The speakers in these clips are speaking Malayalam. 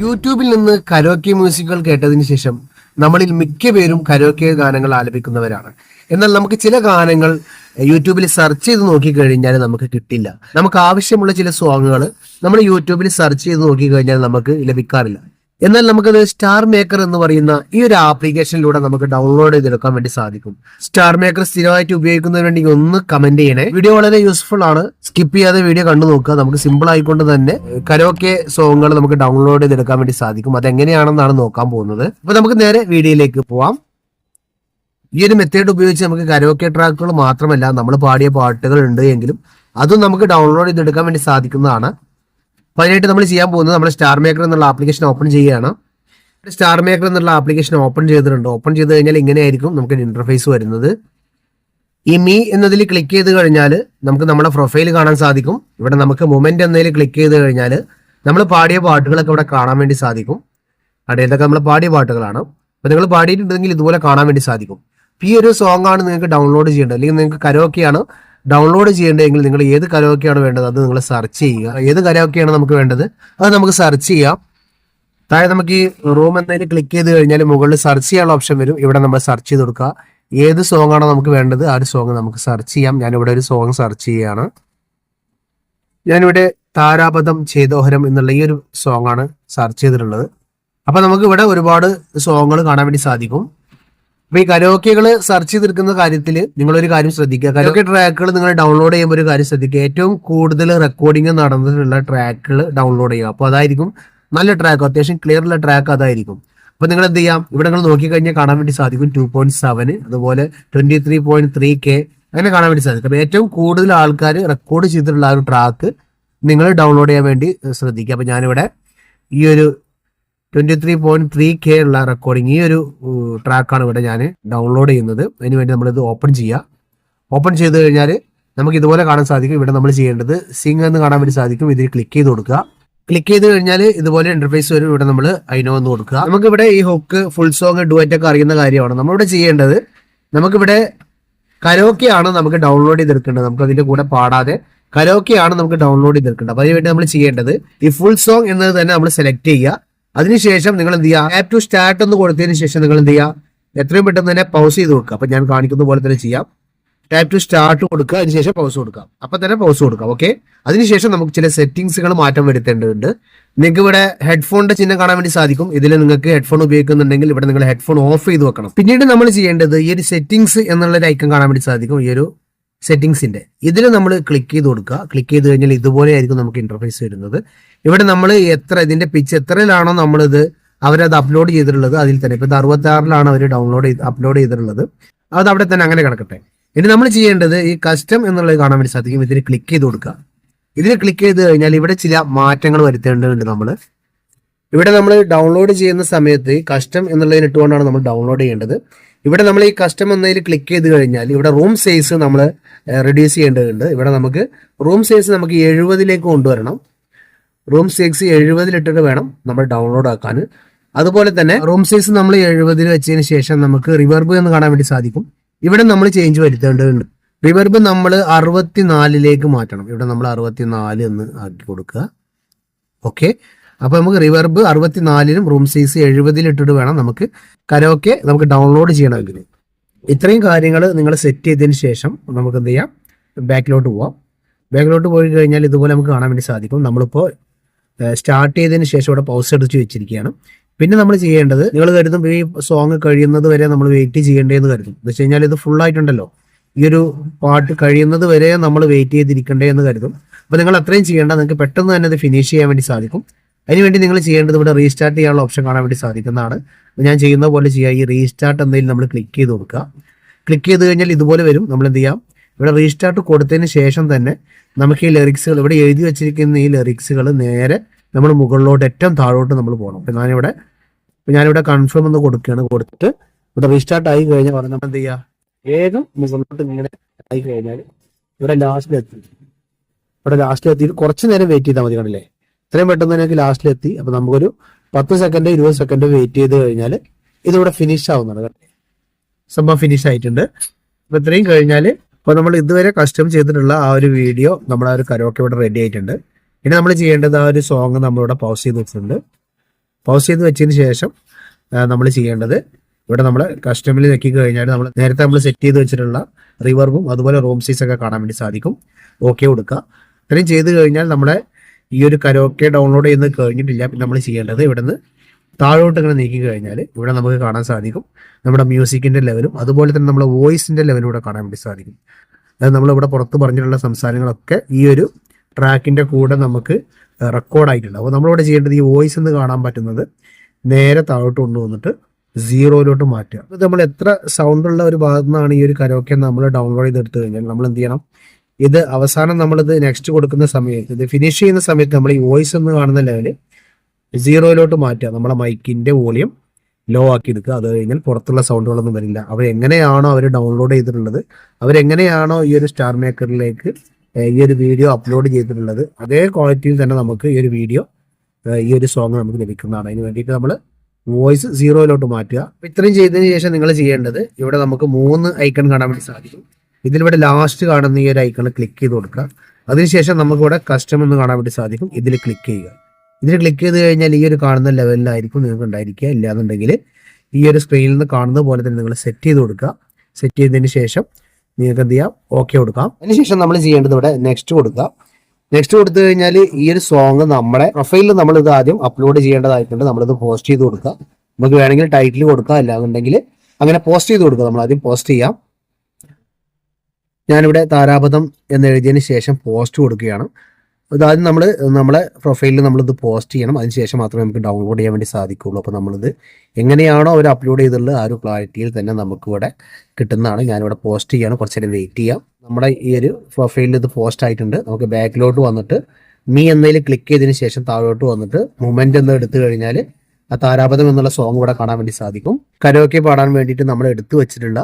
യൂട്യൂബിൽ നിന്ന് കരോക്കെ മ്യൂസിക്കുകൾ കേട്ടതിന് ശേഷം നമ്മളിൽ മിക്ക പേരും കരോക്കെ ഗാനങ്ങൾ ആലപിക്കുന്നവരാണ്. എന്നാൽ നമുക്ക് ചില ഗാനങ്ങൾ യൂട്യൂബിൽ സെർച്ച് ചെയ്ത് നോക്കിക്കഴിഞ്ഞാൽ നമുക്ക് കിട്ടില്ല. നമുക്ക് ആവശ്യമുള്ള ചില സോങ്ങുകൾ നമ്മൾ യൂട്യൂബിൽ സെർച്ച് ചെയ്ത് നോക്കിക്കഴിഞ്ഞാൽ നമുക്ക് ലഭിക്കാറില്ല. എന്നാൽ നമുക്കത് സ്റ്റാർ മേക്കർ എന്ന് പറയുന്ന ഈ ഒരു ആപ്ലിക്കേഷനിലൂടെ നമുക്ക് ഡൗൺലോഡ് ചെയ്തെടുക്കാൻ വേണ്ടി സാധിക്കും. സ്റ്റാർ മേക്കർ സ്ഥിരമായിട്ട് ഉപയോഗിക്കുന്നതിന് വേണ്ടി ഒന്ന് കമന്റ് ചെയ്യണേ. വീഡിയോ വളരെ യൂസ്ഫുൾ ആണ്. സ്കിപ്പ് ചെയ്യാതെ വീഡിയോ കണ്ടു നോക്കുക. നമുക്ക് സിമ്പിൾ ആയിക്കൊണ്ട് തന്നെ കരോക്കെ സോങ്ങുകൾ നമുക്ക് ഡൗൺലോഡ് ചെയ്തെടുക്കാൻ വേണ്ടി സാധിക്കും. അതെങ്ങനെയാണെന്നാണ് നോക്കാൻ പോകുന്നത്. അപ്പൊ നമുക്ക് നേരെ വീഡിയോയിലേക്ക് പോവാം. ഈ ഒരു മെത്തേഡ് ഉപയോഗിച്ച് നമുക്ക് കരോക്കെ ട്രാക്കുകൾ മാത്രമല്ല നമ്മൾ പാടിയ പാട്ടുകൾ ഉണ്ട് എങ്കിലും അതും നമുക്ക് ഡൗൺലോഡ് ചെയ്തെടുക്കാൻ വേണ്ടി സാധിക്കുന്നതാണ്. അപ്പൊ അതിനായിട്ട് നമ്മൾ ചെയ്യാൻ പോകുന്നത് നമ്മൾ സ്റ്റാർ മേക്കർ എന്നുള്ള ആപ്ലിക്കേഷൻ ഓപ്പൺ ചെയ്യുകയാണ്. സ്റ്റാർ മേക്കർ എന്നുള്ള ആപ്ലിക്കേഷൻ ഓപ്പൺ ചെയ്തിട്ടുണ്ട്? ഓപ്പൺ ചെയ്ത് കഴിഞ്ഞാൽ ഇങ്ങനെയായിരിക്കും നമുക്ക് ഇന്റർഫേസ് വരുന്നത്. ഈ മീ എന്നതിൽ ക്ലിക്ക് ചെയ്ത് കഴിഞ്ഞാൽ നമുക്ക് നമ്മുടെ പ്രൊഫൈൽ കാണാൻ സാധിക്കും. ഇവിടെ നമുക്ക് മൊമെന്റ് എന്നതിൽ ക്ലിക്ക് ചെയ്ത് കഴിഞ്ഞാൽ നമ്മൾ പാടിയ പാട്ടുകളൊക്കെ ഇവിടെ കാണാൻ വേണ്ടി സാധിക്കും. അവിടെ ഇതൊക്കെ നമ്മൾ പാടിയ പാട്ടുകളാണ്. അപ്പൊ നിങ്ങൾ പാടിയിട്ടുണ്ടെങ്കിൽ ഇതുപോലെ കാണാൻ വേണ്ടി സാധിക്കും. ഈ ഒരു സോങ്ങാണ് നിങ്ങൾക്ക് ഡൗൺലോഡ് ചെയ്യേണ്ടത്. അല്ലെങ്കിൽ നിങ്ങൾക്ക് കരോക്കെയാണ് ഡൗൺലോഡ് ചെയ്യേണ്ടതെങ്കിൽ നിങ്ങൾ ഏത് കരോക്കെയാണ് വേണ്ടത് അത് നിങ്ങൾ സെർച്ച് ചെയ്യുക. ഏത് കരോക്കെയാണ് നമുക്ക് വേണ്ടത് അത് നമുക്ക് സെർച്ച് ചെയ്യാം. താഴെ നമുക്ക് ഈ റൂം എന്നതിൽ ക്ലിക്ക് ചെയ്ത് കഴിഞ്ഞാൽ മുകളിൽ സെർച്ച് ചെയ്യാനുള്ള ഓപ്ഷൻ വരും. ഇവിടെ നമ്മൾ സെർച്ച് ചെയ്ത് കൊടുക്കുക. ഏത് സോങ് ആണോ നമുക്ക് വേണ്ടത് ആ ഒരു സോങ് നമുക്ക് സെർച്ച് ചെയ്യാം. ഞാനിവിടെ ഒരു സോങ് സെർച്ച് ചെയ്യുകയാണ്. ഞാനിവിടെ താരാപഥം ചേതോഹരം എന്നുള്ള ഈ ഒരു സോങ് ആണ് സെർച്ച് ചെയ്തിട്ടുള്ളത്. അപ്പൊ നമുക്ക് ഇവിടെ ഒരുപാട് സോങ്ങുകൾ കാണാൻ വേണ്ടി സാധിക്കും. അപ്പൊ ഈ കരോക്കെകൾ സെർച്ച് ചെയ്തെടുക്കുന്ന കാര്യത്തിൽ നിങ്ങൾ ഒരു കാര്യം ശ്രദ്ധിക്കുക. കരോക്കെ ട്രാക്കുകൾ നിങ്ങൾ ഡൗൺലോഡ് ചെയ്യുമ്പോൾ ഒരു കാര്യം ശ്രദ്ധിക്കുക. ഏറ്റവും കൂടുതൽ റെക്കോർഡിംഗ് നടന്നിട്ടുള്ള ട്രാക്കുകൾ ഡൗൺലോഡ് ചെയ്യുക. അപ്പോൾ അതായിരിക്കും നല്ല ട്രാക്ക് അത്യാവശ്യം ക്ലിയർ ഉള്ള ട്രാക്ക് അതായിരിക്കും. അപ്പൊ നിങ്ങൾ എന്ത് ചെയ്യാം? ഇവിടെ നിങ്ങൾ നോക്കിക്കഴിഞ്ഞാൽ കാണാൻ വേണ്ടി സാധിക്കും ടു പോയിന്റ് സെവന് അതുപോലെ twenty three point three K അങ്ങനെ കാണാൻ വേണ്ടി സാധിക്കും. അപ്പൊ ഏറ്റവും കൂടുതൽ ആൾക്കാർ റെക്കോർഡ് ചെയ്തിട്ടുള്ള ആ ഒരു ട്രാക്ക് നിങ്ങൾ ഡൗൺലോഡ് ചെയ്യാൻ വേണ്ടി ശ്രദ്ധിക്കുക. അപ്പൊ ഞാനിവിടെ ഈ ഒരു twenty three point three K ഉള്ള റെക്കോർഡിങ് ഈ ഒരു ട്രാക്കാണ് ഇവിടെ ഞാൻ ഡൗൺലോഡ് ചെയ്യുന്നത്. അതിന് വേണ്ടി നമ്മളിത് ഓപ്പൺ ചെയ്യുക ഓപ്പൺ ചെയ്ത് കഴിഞ്ഞാൽ നമുക്ക് ഇതുപോലെ കാണാൻ സാധിക്കും. ഇവിടെ നമ്മൾ ചെയ്യേണ്ടത് സിംഗ് എന്ന് കാണാൻ വേണ്ടി സാധിക്കും. ഇതിൽ ക്ലിക്ക് ചെയ്ത് കൊടുക്കുക. ക്ലിക്ക് ചെയ്ത് കഴിഞ്ഞാൽ ഇതുപോലെ ഇന്റർഫേസ് വരും. ഇവിടെ നമ്മൾ അതിനോ എന്ന് കൊടുക്കുക. നമുക്കിവിടെ ഈ ഹുക്ക് ഫുൾ സോങ് ഡുവറ്റ് ഒക്കെ അറിയുന്ന കാര്യമാണ്. നമ്മളിവിടെ ചെയ്യേണ്ടത് നമുക്കിവിടെ കരോക്കെ ആണ് നമുക്ക് ഡൗൺലോഡ് ചെയ്തെടുക്കേണ്ടത്. നമുക്ക് അതിന്റെ കൂടെ പാടാതെ കരോക്കെ ആണ് നമുക്ക് ഡൗൺലോഡ് ചെയ്തെടുക്കേണ്ടത്. അപ്പൊ അതിനുവേണ്ടി നമ്മൾ ചെയ്യേണ്ടത് ഈ ഫുൾ സോങ് എന്നത് തന്നെ നമ്മൾ സെലക്ട് ചെയ്യുക. അതിനുശേഷം നിങ്ങൾ എന്ത് ചെയ്യുക ആപ്പ് ടു സ്റ്റാർട്ട് എന്ന് കൊടുത്തതിന് ശേഷം നിങ്ങൾ എന്ത് ചെയ്യുക എത്രയും പെട്ടെന്ന് തന്നെ പൗസ് ചെയ്ത് കൊടുക്കുക. അപ്പൊ ഞാൻ കാണിക്കുന്ന പോലെ തന്നെ ചെയ്യാം. ടാപ്പ് ടു സ്റ്റാർട്ട് കൊടുക്കുക. അതിനുശേഷം പൗസ് കൊടുക്കാം അപ്പൊ തന്നെ പൗസ് കൊടുക്കാം. ഓക്കെ അതിനുശേഷം നമുക്ക് ചില സെറ്റിംഗ്സുകൾ മാറ്റം വരുത്തേണ്ടതുണ്ട്. നിങ്ങൾക്ക് ഇവിടെ ഹെഡ്ഫോണിന്റെ ചിഹ്നം കാണാൻ വേണ്ടി സാധിക്കും. ഇതിൽ നിങ്ങൾക്ക് ഹെഡ്ഫോൺ ഉപയോഗിക്കുന്നുണ്ടെങ്കിൽ ഇവിടെ നിങ്ങൾ ഹെഡ്ഫോൺ ഓഫ് ചെയ്ത് വെക്കണം. പിന്നീട് നമ്മൾ ചെയ്യേണ്ടത് ഈ ഒരു സെറ്റിംഗ്സ് എന്നുള്ള ഒരു ഐക്കൺ കാണാൻ വേണ്ടി സാധിക്കും. ഈ ഒരു സെറ്റിംഗ്സിന്റെ ഇതിൽ നമ്മൾ ക്ലിക്ക് ചെയ്ത് കൊടുക്കുക. ക്ലിക്ക് ചെയ്ത് കഴിഞ്ഞാൽ ഇതുപോലെ ആയിരിക്കും നമുക്ക് ഇന്റർഫേസ് വരുന്നത്. ഇവിടെ നമ്മൾ എത്ര ഇതിന്റെ പിച്ച് എത്രയിലാണോ നമ്മളിത് അവരത് അപ്ലോഡ് ചെയ്തിട്ടുള്ളത് അതിൽ തന്നെ. ഇപ്പൊ ഇത് അറുപത്തി ആറിലാണ് അവർ ഡൗൺലോഡ് ചെയ്ത് അപ്ലോഡ് ചെയ്തിട്ടുള്ളത്. അത് അവിടെ തന്നെ അങ്ങനെ കിടക്കട്ടെ. ഇനി നമ്മൾ ചെയ്യേണ്ടത് ഈ കസ്റ്റം എന്നുള്ളത് കാണാൻ വേണ്ടി സാധിക്കും. ഇതിന് ക്ലിക്ക് ചെയ്ത് കൊടുക്കുക. ഇതിന് ക്ലിക്ക് ചെയ്ത് കഴിഞ്ഞാൽ ഇവിടെ ചില മാറ്റങ്ങൾ വരുത്തേണ്ടതുണ്ട് നമ്മൾ ഇവിടെ നമ്മൾ ഡൗൺലോഡ് ചെയ്യുന്ന സമയത്ത് കസ്റ്റം എന്നുള്ളതിനിട്ടുകൊണ്ടാണ് നമ്മൾ ഡൗൺലോഡ് ചെയ്യേണ്ടത്. ഇവിടെ നമ്മൾ ഈ കസ്റ്റം എന്നതിൽ ക്ലിക്ക് ചെയ്ത് കഴിഞ്ഞാൽ ഇവിടെ റൂം സൈസ് നമ്മൾ റെഡ്യൂസ് ചെയ്യേണ്ടതുണ്ട്. ഇവിടെ നമുക്ക് റൂം സൈസ് നമുക്ക് എഴുപതിലേക്ക് കൊണ്ടുവരണം. റൂം സൈസ് എഴുപതിലിട്ടിട്ട് വേണം നമ്മൾ ഡൗൺലോഡ് ആക്കാൻ. അതുപോലെ തന്നെ റൂം സൈസ് നമ്മൾ എഴുപതിൽ വെച്ചതിന് ശേഷം നമുക്ക് റിവർബ് എന്ന് കാണാൻ വേണ്ടി സാധിക്കും. ഇവിടെ നമ്മൾ ചേഞ്ച് വരുത്തേണ്ടതുണ്ട്. റിവർബ് നമ്മൾ അറുപത്തിനാലിലേക്ക് മാറ്റണം. ഇവിടെ നമ്മൾ അറുപത്തിനാല് എന്ന് ആക്കി കൊടുക്കുക. ഓക്കെ അപ്പൊ നമുക്ക് റിവർബ് അറുപത്തിനാലിനും റൂം സൈസ് എഴുപതിൽ ഇട്ടിട്ട് വേണം നമുക്ക് കരോക്കെ നമുക്ക് ഡൗൺലോഡ് ചെയ്യണമെങ്കിൽ ഇത്രയും കാര്യങ്ങൾ നിങ്ങൾ സെറ്റ് ചെയ്തതിന് ശേഷം നമുക്ക് എന്ത് ചെയ്യാം? ബാക്കിലോട്ട് പോവാം. ബാക്കിലോട്ട് പോയി കഴിഞ്ഞാൽ ഇതുപോലെ നമുക്ക് കാണാൻ വേണ്ടി സാധിക്കും. നമ്മളിപ്പോൾ സ്റ്റാർട്ട് ചെയ്തതിന് ശേഷം ഇവിടെ പൗസ് എടുത്ത് വെച്ചിരിക്കുകയാണ്. പിന്നെ നമ്മൾ ചെയ്യേണ്ടത് നിങ്ങൾ കരുതും ഈ സോങ് കഴിയുന്നത് വരെ നമ്മൾ വെയിറ്റ് ചെയ്യേണ്ടതെന്ന് കരുതും. എന്ന് വെച്ച് കഴിഞ്ഞാൽ ഇത് ഫുൾ ആയിട്ടുണ്ടല്ലോ. ഈ ഒരു പാട്ട് കഴിയുന്നത് വരെ നമ്മൾ വെയിറ്റ് ചെയ്തിരിക്കണ്ടേ എന്ന് കരുതും. അപ്പോൾ നിങ്ങൾ അത്രയും ചെയ്യേണ്ട നിങ്ങൾക്ക് പെട്ടെന്ന് തന്നെ അത് ഫിനിഷ് ചെയ്യാൻ വേണ്ടി സാധിക്കും. അതിനുവേണ്ടി നിങ്ങൾ ചെയ്യേണ്ടത് ഇവിടെ റീസ്റ്റാർട്ട് ചെയ്യാനുള്ള ഓപ്ഷൻ കാണാൻ വേണ്ടി സാധിക്കുന്നതാണ്. ഞാൻ ചെയ്യുന്ന പോലെ ചെയ്യുക ഈ റീസ്റ്റാർട്ട് എന്തെങ്കിലും നമ്മൾ ക്ലിക്ക് ചെയ്ത് കൊടുക്കുക. ക്ലിക്ക് ചെയ്ത് കഴിഞ്ഞാൽ ഇതുപോലെ വരും. നമ്മൾ എന്ത് ചെയ്യാം? ഇവിടെ റീസ്റ്റാർട്ട് കൊടുത്തതിന് ശേഷം തന്നെ നമുക്ക് ഈ ലിറിക്സുകൾ ഇവിടെ എഴുതി വെച്ചിരിക്കുന്ന ഈ ലിറിക്സുകൾ നേരെ നമ്മൾ മുകളിലോട്ട് ഏറ്റവും താഴോട്ട് നമ്മൾ പോകണം. അപ്പം ഞാനിവിടെ ഞാനിവിടെ കൺഫേം എന്ന് കൊടുക്കുകയാണ്. കൊടുത്തിട്ട് ഇവിടെ റീസ്റ്റാർട്ട് ആയി കഴിഞ്ഞാൽ പറഞ്ഞാൽ എന്ത് ചെയ്യുക വേഗം മുകളിലോട്ട് ഇങ്ങനെ ആയി കഴിഞ്ഞാൽ ഇവിടെ ലാസ്റ്റിലെത്തി ഇവിടെ ലാസ്റ്റിലെത്തി കുറച്ച് നേരം വെയിറ്റ് ചെയ്താൽ മതി കണ്ടില്ലേ? ഇത്രയും പെട്ടെന്ന് തന്നെ ലാസ്റ്റിലെത്തി. അപ്പൊ നമുക്കൊരു പത്ത് സെക്കൻഡ് ഇരുപത് സെക്കൻഡ് വെയിറ്റ് ചെയ്ത് കഴിഞ്ഞാൽ ഇതിവിടെ ഫിനിഷ് ആവുന്നതാണ് കണ്ടില്ലേ? സംഭവം ഫിനിഷ് ആയിട്ടുണ്ട്. അപ്പൊ ഇത്രയും കഴിഞ്ഞാൽ അപ്പോൾ നമ്മൾ ഇതുവരെ കസ്റ്റം ചെയ്തിട്ടുള്ള ആ ഒരു വീഡിയോ നമ്മുടെ ആ ഒരു കരോക്കെ ഇവിടെ റെഡി ആയിട്ടുണ്ട്. ഇനി നമ്മൾ ചെയ്യേണ്ടത് ആ ഒരു സോങ് നമ്മളിവിടെ പൗസ് ചെയ്ത് വെച്ചിട്ടുണ്ട്. പൗസ് ചെയ്ത് വെച്ചതിന് ശേഷം നമ്മൾ ചെയ്യേണ്ടത് ഇവിടെ നമ്മൾ കസ്റ്റമിൽ ഞെക്കി കഴിഞ്ഞാൽ നമ്മൾ നേരത്തെ നമ്മൾ സെറ്റ് ചെയ്ത് വെച്ചിട്ടുള്ള റിവർബും അതുപോലെ റൂം സീസ് ഒക്കെ കാണാൻ വേണ്ടി സാധിക്കും. ഓക്കെ കൊടുക്കുക. ഇത്രയും ചെയ്ത് കഴിഞ്ഞാൽ നമ്മുടെ ഈ ഒരു കരോക്കെ ഡൗൺലോഡ് ചെയ്യുന്നത് കഴിഞ്ഞിട്ടില്ല. പിന്നെ നമ്മൾ ചെയ്യേണ്ടത് ഇവിടുന്ന് താഴോട്ട് ഇങ്ങനെ നീക്കി കഴിഞ്ഞാൽ ഇവിടെ നമുക്ക് കാണാൻ സാധിക്കും. നമ്മുടെ മ്യൂസിക്കിന്റെ ലെവലും അതുപോലെ തന്നെ നമ്മുടെ വോയിസിന്റെ ലെവലും ഇവിടെ കാണാൻ വേണ്ടി സാധിക്കും. അത് നമ്മളിവിടെ പുറത്ത് പറഞ്ഞിട്ടുള്ള സംസാരങ്ങളൊക്കെ ഈ ഒരു ട്രാക്കിന്റെ കൂടെ നമുക്ക് റെക്കോർഡ് ആയിട്ടുണ്ട്. അപ്പോൾ നമ്മളിവിടെ ചെയ്യേണ്ടത് ഈ വോയിസ് എന്ന് കാണാൻ പറ്റുന്നത് നേരെ താഴോട്ട് കൊണ്ടുവന്നിട്ട് സീറോയിലോട്ട് മാറ്റുക. നമ്മൾ എത്ര സൗണ്ടുള്ള ഒരു ഭാഗത്തു നിന്നാണ് ഈ ഒരു കരോക്കെ നമ്മൾ ഡൗൺലോഡ് ചെയ്തെടുത്തു കഴിഞ്ഞാൽ നമ്മൾ എന്ത് ചെയ്യണം? ഇത് അവസാനം നമ്മളിത് നെക്സ്റ്റ് കൊടുക്കുന്ന സമയത്ത് ഇത് ഫിനിഷ് ചെയ്യുന്ന സമയത്ത് നമ്മൾ ഈ വോയിസ് എന്ന് കാണുന്ന ലെവൽ സീറോയിലോട്ട് മാറ്റുക. നമ്മളെ മൈക്കിന്റെ വോളിയം ലോ ആക്കി എടുക്കുക. അത് കഴിഞ്ഞാൽ പുറത്തുള്ള സൗണ്ടുകളൊന്നും വരില്ല. അവർ എങ്ങനെയാണോ അവർ ഡൗൺലോഡ് ചെയ്തിട്ടുള്ളത് അവരെങ്ങനെയാണോ ഈ ഒരു സ്റ്റാർ മേക്കറിലേക്ക് ഈ ഒരു വീഡിയോ അപ്ലോഡ് ചെയ്തിട്ടുള്ളത് അതേ ക്വാളിറ്റിയിൽ തന്നെ നമുക്ക് ഈ ഒരു വീഡിയോ ഈ ഒരു സോങ് നമുക്ക് ലഭിക്കുന്നതാണ്. അതിന് വേണ്ടിയിട്ട് നമ്മൾ വോയിസ് സീറോയിലോട്ട് മാറ്റുക. ഇത്രയും ചെയ്തതിന് ശേഷം നിങ്ങൾ ചെയ്യേണ്ടത് ഇവിടെ നമുക്ക് മൂന്ന് ഐക്കൺ കാണാൻ വേണ്ടി സാധിക്കും. ഇതിലിവിടെ ലാസ്റ്റ് കാണുന്ന ഈ ഒരു ഐക്കൺ ക്ലിക്ക് ചെയ്ത് കൊടുക്കുക. അതിനുശേഷം നമുക്കിവിടെ കസ്റ്റം എന്ന് കാണാൻ വേണ്ടി സാധിക്കും. ഇതിൽ ക്ലിക്ക് ചെയ്യുക. ഇതിൽ ക്ലിക്ക് ചെയ്ത് കഴിഞ്ഞാൽ ഈ ഒരു കാണുന്ന ലെവലിലായിരിക്കും നിങ്ങൾക്ക് ഉണ്ടായിരിക്കുക. ഇല്ലാന്നുണ്ടെങ്കിൽ ഈ ഒരു സ്ക്രീനിൽ നിന്ന് കാണുന്ന പോലെ തന്നെ നിങ്ങൾ സെറ്റ് ചെയ്ത് കൊടുക്കുക. സെറ്റ് ചെയ്തതിന് ശേഷം നിങ്ങൾക്ക് എന്ത് ചെയ്യാം? ഓക്കെ കൊടുക്കാം. അതിനുശേഷം നമ്മൾ ചെയ്യേണ്ടത് ഇവിടെ? നെക്സ്റ്റ് കൊടുക്കുക. നെക്സ്റ്റ് കൊടുത്തു കഴിഞ്ഞാൽ ഈ ഒരു സോങ് നമ്മുടെ പ്രൊഫൈലിൽ നമ്മൾ ഇത് ആദ്യം അപ്ലോഡ് ചെയ്യേണ്ടതായിട്ടുണ്ട്. നമ്മളിത് പോസ്റ്റ് ചെയ്ത് കൊടുക്കുക. നമുക്ക് വേണമെങ്കിൽ ടൈറ്റിൽ കൊടുക്കുക അല്ലാന്നുണ്ടെങ്കിൽ അങ്ങനെ പോസ്റ്റ് ചെയ്ത് കൊടുക്കുക. നമ്മൾ ആദ്യം പോസ്റ്റ് ചെയ്യാം. ഞാനിവിടെ താരാപഥം എന്ന് എഴുതിയതിന് ശേഷം പോസ്റ്റ് കൊടുക്കുകയാണ്. ഇതാദ്യം നമ്മൾ നമ്മളെ പ്രൊഫൈലിൽ നമ്മളിത് പോസ്റ്റ് ചെയ്യണം. അതിനുശേഷം മാത്രമേ നമുക്ക് ഡൗൺലോഡ് ചെയ്യാൻ വേണ്ടി സാധിക്കുകയുള്ളൂ. അപ്പോൾ നമ്മളിത് എങ്ങനെയാണോ അവർ അപ്ലോഡ് ചെയ്തിട്ടുള്ളത് ആ ഒരു ക്ലാരിറ്റിയിൽ തന്നെ നമുക്കിവിടെ കിട്ടുന്നതാണ്. ഞാനിവിടെ പോസ്റ്റ് ചെയ്യാണ്. കുറച്ച് നേരം വെയിറ്റ് ചെയ്യാം. നമ്മുടെ ഈ ഒരു പ്രൊഫൈലിൽ ഇത് പോസ്റ്റ് ആയിട്ടുണ്ട്. നമുക്ക് ബാക്കിലോട്ട് വന്നിട്ട് മീ എന്നതിൽ ക്ലിക്ക് ചെയ്തതിന് ശേഷം താഴോട്ട് വന്നിട്ട് മൂമെന്റ് എന്ന് എടുത്തു കഴിഞ്ഞാൽ ആ താരാപഥം എന്നുള്ള സോങ് ഇവിടെ കാണാൻ വേണ്ടി സാധിക്കും. കരോക്കെ പാടാൻ വേണ്ടിയിട്ട് നമ്മൾ എടുത്തു വെച്ചിട്ടുള്ള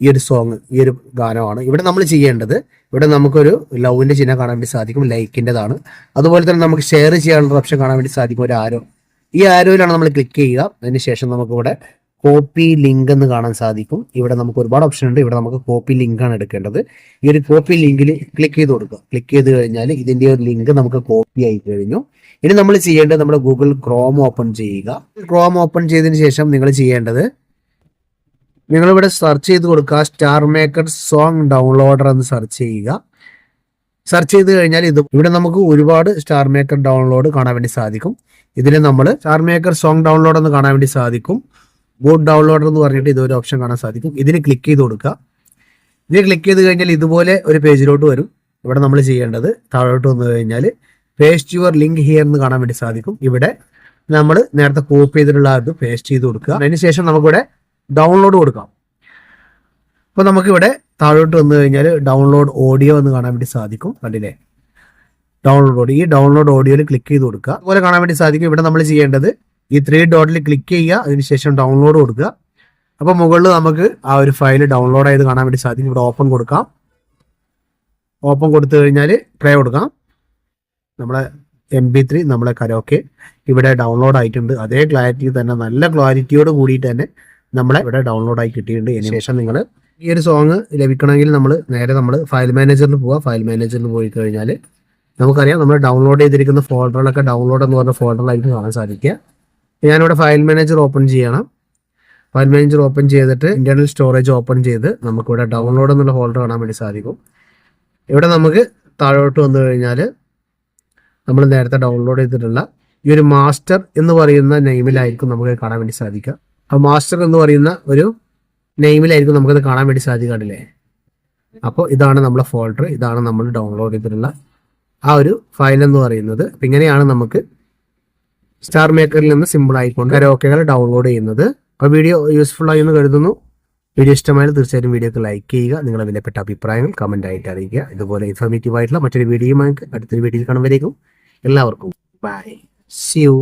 ഈ ഒരു സോങ് ഈ ഒരു ഗാനമാണ്. ഇവിടെ നമ്മൾ ചെയ്യേണ്ടത് ഇവിടെ നമുക്കൊരു ലവിന്റെ ചിഹ്നം കാണാൻ വേണ്ടി സാധിക്കും ലൈക്കിന്റെതാണ് അതുപോലെ തന്നെ നമുക്ക് ഷെയർ ചെയ്യാനുള്ള ഓപ്ഷൻ കാണാൻ വേണ്ടി സാധിക്കും ഒരു ആരോ ഈ ആരോയിലാണ് നമ്മൾ ക്ലിക്ക് ചെയ്യുക. അതിന് ശേഷം നമുക്ക് ഇവിടെ കോപ്പി ലിങ്ക് എന്ന് കാണാൻ സാധിക്കും. ഇവിടെ നമുക്ക് ഒരുപാട് ഓപ്ഷൻ ഉണ്ട്. ഇവിടെ നമുക്ക് കോപ്പി ലിങ്ക് ആണ് എടുക്കേണ്ടത്. ഈ ഒരു കോപ്പി ലിങ്കിൽ ക്ലിക്ക് ചെയ്ത് കൊടുക്കുക. ക്ലിക്ക് ചെയ്ത് കഴിഞ്ഞാൽ ഇതിന്റെ ഒരു ലിങ്ക് നമുക്ക് കോപ്പി ആയി കഴിഞ്ഞു. ഇനി നമ്മൾ ചെയ്യേണ്ടത് നമ്മുടെ ഗൂഗിൾ ക്രോം ഓപ്പൺ ചെയ്യുക. ക്രോം ഓപ്പൺ ചെയ്തതിന് ശേഷം നിങ്ങൾ ചെയ്യേണ്ടത് നിങ്ങളിവിടെ സെർച്ച് ചെയ്ത് കൊടുക്കുക സ്റ്റാർ മേക്കർ സോങ് ഡൗൺലോഡർ എന്ന് സെർച്ച് ചെയ്യുക. സെർച്ച് ചെയ്ത് കഴിഞ്ഞാൽ ഇത് ഇവിടെ നമുക്ക് ഒരുപാട് സ്റ്റാർ മേക്കർ ഡൗൺലോഡ് കാണാൻ വേണ്ടി സാധിക്കും. ഇതിൽ നമ്മൾ സ്റ്റാർ മേക്കർ സോങ് ഡൗൺലോഡ് എന്ന് കാണാൻ വേണ്ടി സാധിക്കും. ബോട്ട് ഡൗൺലോഡർ എന്ന് പറഞ്ഞിട്ട് ഇതൊരു ഓപ്ഷൻ കാണാൻ സാധിക്കും. ഇതിന് ക്ലിക്ക് ചെയ്ത് കൊടുക്കുക. ഇതിന് ക്ലിക്ക് ചെയ്ത് കഴിഞ്ഞാൽ ഇതുപോലെ ഒരു പേജിലോട്ട് വരും. ഇവിടെ നമ്മൾ ചെയ്യേണ്ടത് താഴോട്ട് വന്നു കഴിഞ്ഞാൽ പേസ്റ്റ് യുവർ ലിങ്ക് ഹിയർ എന്ന് കാണാൻ വേണ്ടി സാധിക്കും. ഇവിടെ നമ്മൾ നേരത്തെ കോപ്പി ചെയ്തിട്ടുള്ള അത് പേസ്റ്റ് ചെയ്ത് കൊടുക്കുക. അതിനുശേഷം നമുക്കിവിടെ ഡൗൺലോഡ് കൊടുക്കാം. അപ്പോൾ നമുക്കിവിടെ താഴോട്ട് വന്നു കഴിഞ്ഞാൽ ഡൗൺലോഡ് ഓഡിയോ എന്ന് കാണാൻ വേണ്ടി സാധിക്കും കണ്ടില്ലേ? ഡൗൺലോഡ് ഓഡിയോ ഈ ഡൗൺലോഡ് ഓഡിയോയിൽ ക്ലിക്ക് ചെയ്ത് കൊടുക്കുക. അതുപോലെ കാണാൻ വേണ്ടി സാധിക്കും ഇവിടെ നമ്മൾ ചെയ്യേണ്ടത് ഈ ത്രീ ഡോട്ടിൽ ക്ലിക്ക് ചെയ്യുക അതിനുശേഷം ഡൗൺലോഡ് കൊടുക്കുക. അപ്പോൾ മുകളിൽ നമുക്ക് ആ ഒരു ഫയൽ ഡൗൺലോഡ് ചെയ്ത് കാണാൻ വേണ്ടി സാധിക്കും. ഇവിടെ ഓപ്പൺ കൊടുക്കാം. ഓപ്പൺ കൊടുത്തു കഴിഞ്ഞാൽ പ്ലേ കൊടുക്കാം. നമ്മളെ എം ബി ത്രീ നമ്മളെ കരോക്കെ ഇവിടെ ഡൗൺലോഡ് ആയിട്ടുണ്ട്. അതേ ക്ലാരിറ്റി തന്നെ നല്ല ക്ലാരിറ്റിയോട് കൂടിയിട്ട് തന്നെ നമ്മളെ ഇവിടെ ഡൗൺലോഡ് ആയി കിട്ടിയിട്ടുണ്ട്. അതിന് ശേഷം നിങ്ങൾ ഈ ഒരു സോങ് ലഭിക്കണമെങ്കിൽ നമ്മൾ നേരെ നമ്മൾ ഫയൽ മാനേജറിൽ പോവുക ഫയൽ മാനേജറിൽ പോയി കഴിഞ്ഞാൽ നമുക്കറിയാം നമ്മൾ ഡൗൺലോഡ് ചെയ്തിരിക്കുന്ന ഫോൾഡറിലൊക്കെ ഡൗൺലോഡ് എന്ന് പറഞ്ഞ ഫോൾഡറിലായിരിക്കും കാണാൻ സാധിക്കുക. ഞാനിവിടെ ഫയൽ മാനേജർ ഓപ്പൺ ചെയ്യണം. ഫയൽ മാനേജർ ഓപ്പൺ ചെയ്തിട്ട് ഇന്റർണൽ സ്റ്റോറേജ് ഓപ്പൺ ചെയ്ത് നമുക്കിവിടെ ഡൗൺലോഡ് എന്നുള്ള ഫോൾഡർ കാണാൻ വേണ്ടി സാധിക്കും. ഇവിടെ നമുക്ക് താഴോട്ട് വന്നു കഴിഞ്ഞാൽ നമ്മൾ നേരത്തെ ഡൗൺലോഡ് ചെയ്തിട്ടുള്ള ഈ ഒരു മാസ്റ്റർ എന്ന് പറയുന്ന നെയിമിലായിരിക്കും നമുക്ക് കാണാൻ വേണ്ടി സാധിക്കുക. ആ മാസ്റ്റർ എന്ന് പറയുന്ന ഒരു നെയിമിലായിരിക്കും നമുക്കത് കാണാൻ വേണ്ടി സാധിക്കാറില്ലേ? അപ്പോൾ ഇതാണ് നമ്മുടെ ഫോൾഡർ ഇതാണ് നമ്മൾ ഡൗൺലോഡ് ചെയ്തിട്ടുള്ള ആ ഒരു ഫയൽ എന്ന് പറയുന്നത്. അപ്പം ഇങ്ങനെയാണ് നമുക്ക് സ്റ്റാർ മേക്കറിൽ നിന്ന് സിമ്പിൾ ആയിക്കൊണ്ട് കരോക്കകൾ ഡൗൺലോഡ് ചെയ്യുന്നത്. അപ്പോൾ വീഡിയോ യൂസ്ഫുൾ ആയി എന്ന് കരുതുന്നു. വീഡിയോ ഇഷ്ടമായാലും തീർച്ചയായും വീഡിയോക്ക് ലൈക്ക് ചെയ്യുക നിങ്ങളുടെ വിലപ്പെട്ട അഭിപ്രായങ്ങൾ കമന്റ് ആയിട്ട് അറിയിക്കുക. ഇതുപോലെ ഇൻഫോർമേറ്റീവ് ആയിട്ടുള്ള മറ്റൊരു വീഡിയോയുമായി അടുത്തൊരു വീഡിയോയിൽ കാണുമ്പോഴേക്കും എല്ലാവർക്കും. By C U